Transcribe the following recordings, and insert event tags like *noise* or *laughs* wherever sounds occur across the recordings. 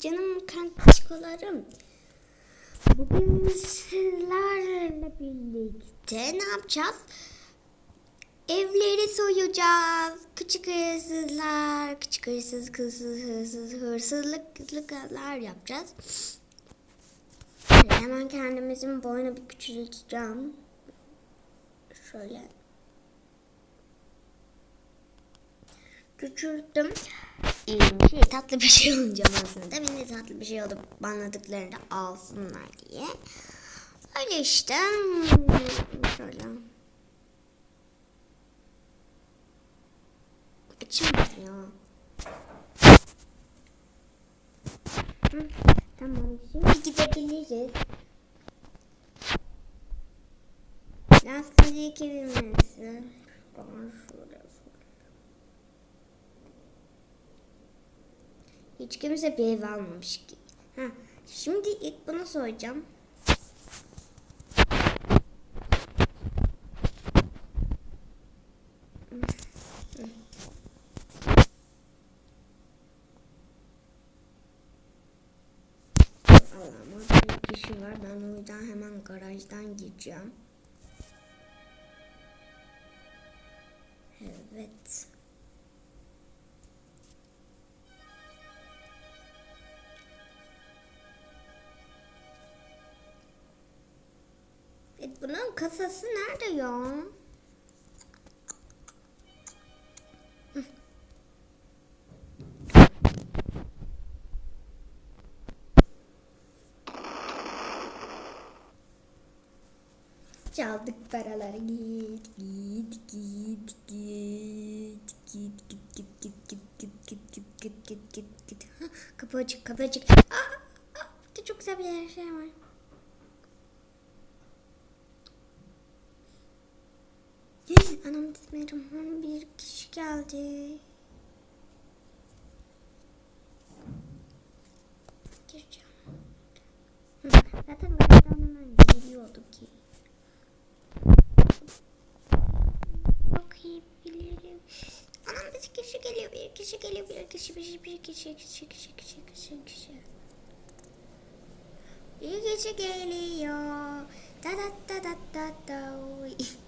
canım kankalarım. Bugün sizlerle birlikte ne yapacağız? Evleri soyacağız. Küçük hırsızlar, küçük hırsız, hırsız, hırsız, hırsızlıklar yapacağız. Şöyle hemen kendimizin boyunu bir küçülteceğim. Şöyle. Küçülttüm. Şey, tatlı bir şey olunca aslında. Benim de tatlı bir şey olup banladıklarını da alsınlar diye. Öyle işte. Şöyle. Açılmıyor ya. Hı, tamam şimdi gidebiliriz. Lastiği kelimesi. Şuradan Hiç kimse bir ev almamış ki. Ha, şimdi ilk bunu soracağım. Allah'ım bir kişi var. Ben o yüzden hemen garajdan gireceğim. Evet. Bunun kasası nerede ya? Çaldık paraları git git git git git git git git git git git git git git git git kapı açık kapı açık. Aa, aa, çok güzel bir şey var. Anam gitmedim. Bir kişi geldi. Gireceğim. Zaten garajdan hemen ki. Okuyabilirim. Anam bir kişi geliyor, bir kişi geliyor, bir kişi, bir kişi, bir kişi, kişi, kişi, kişi, kişi, kişi. Bir kişi geliyor. Da da da da da da.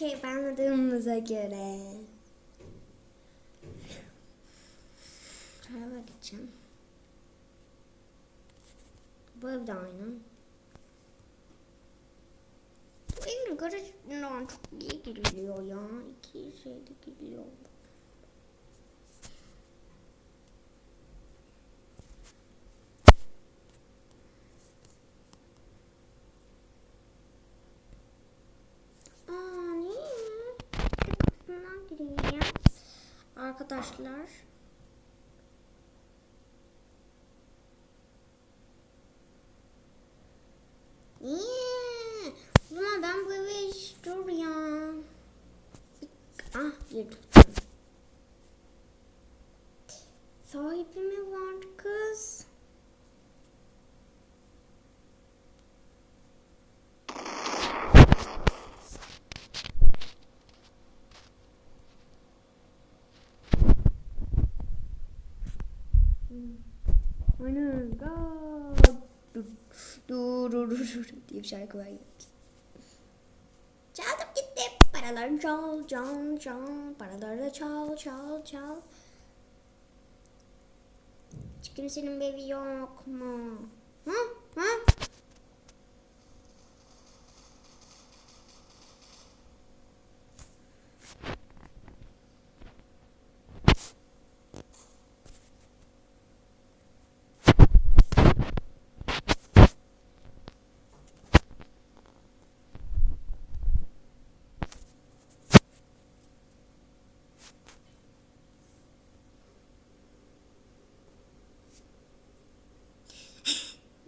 şey anladığımıza göre. Şuraya bakacağım. Bu ev de aynı. Bu evin garajından çok iyi giriliyor ya. İki şeyde giriliyor. Aa niye? Bir kapısından gireyim. Arkadaşlar. Niye? O ben bu eve hiç dur ya. Ah girdim. Aynen. Aa, Dur dur dur diye bir şarkı var. Çaldım gitti. Paraları çal çal çal. Paraları da çal çal çal. Hiç kimsenin bebi yok mu? Hı? Hı?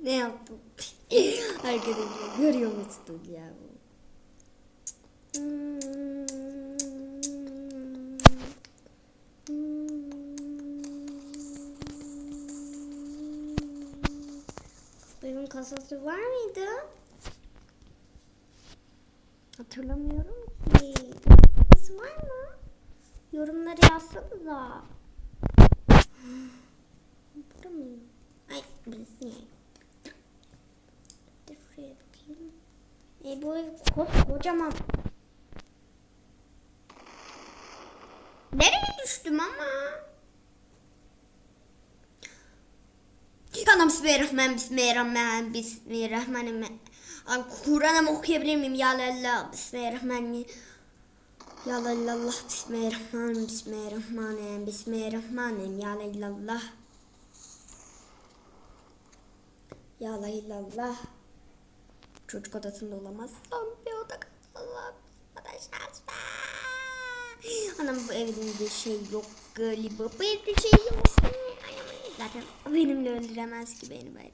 Ne yaptım? *laughs* Arkadaşlar görüyor musunuz ya bu? Benim kasası var mıydı? Hatırlamıyorum ki. Kasası var mı? Yorumlara yazsanıza. *gasps* Burada mı? Ay burası ne? Dur şuraya bakayım. Bu kocaman. Nereye düştüm ama? Anam bismillahirrahmanirrahim, bismillahirrahmanirrahim, bismillahirrahmanirrahim. An Kur'an'ı okuyabilir miyim? Ya Allah, bismillahirrahmanirrahim. Ya Allah, bismillahirrahmanirrahim, bismillahirrahmanirrahim, bismillahirrahmanirrahim. Ya Allah. Ya la illallah. Çocuk odasında olamazsam bir oda kalalım. Arkadaşlar. Anam bu evde şey yok galiba. Bu evde şey yok. Zaten benimle öldüremez ki beni böyle.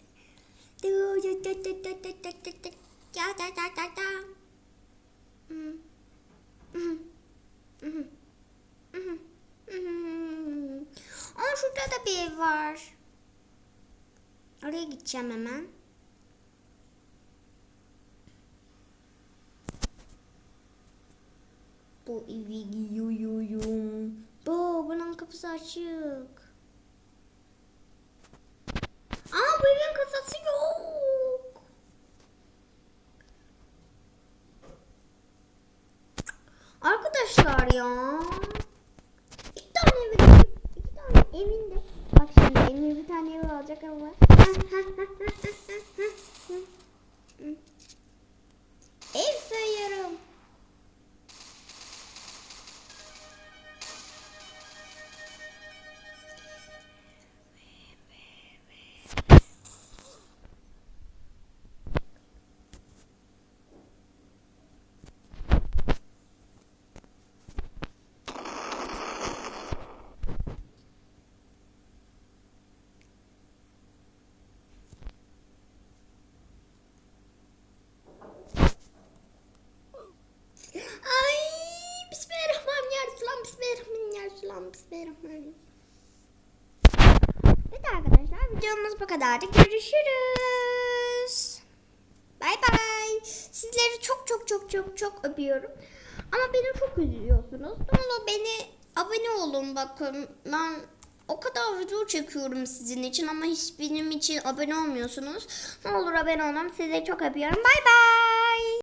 Aa şurada da bir ev var. Oraya gideceğim hemen. Bu giyiyorum. Bu bunun kapısı açık. Aa bu evin kasası yok. Arkadaşlar ya. İki tane evin, iki tane evinde. Bak şimdi Emir bir tane ev alacak ama. *laughs* bu kadardı. Görüşürüz. Bay bay. Sizleri çok çok çok çok çok öpüyorum. Ama beni çok üzüyorsunuz. Ne olur beni abone olun bakın. Ben o kadar video çekiyorum sizin için ama hiç benim için abone olmuyorsunuz. Ne olur abone olun. Sizi çok öpüyorum. Bay bay.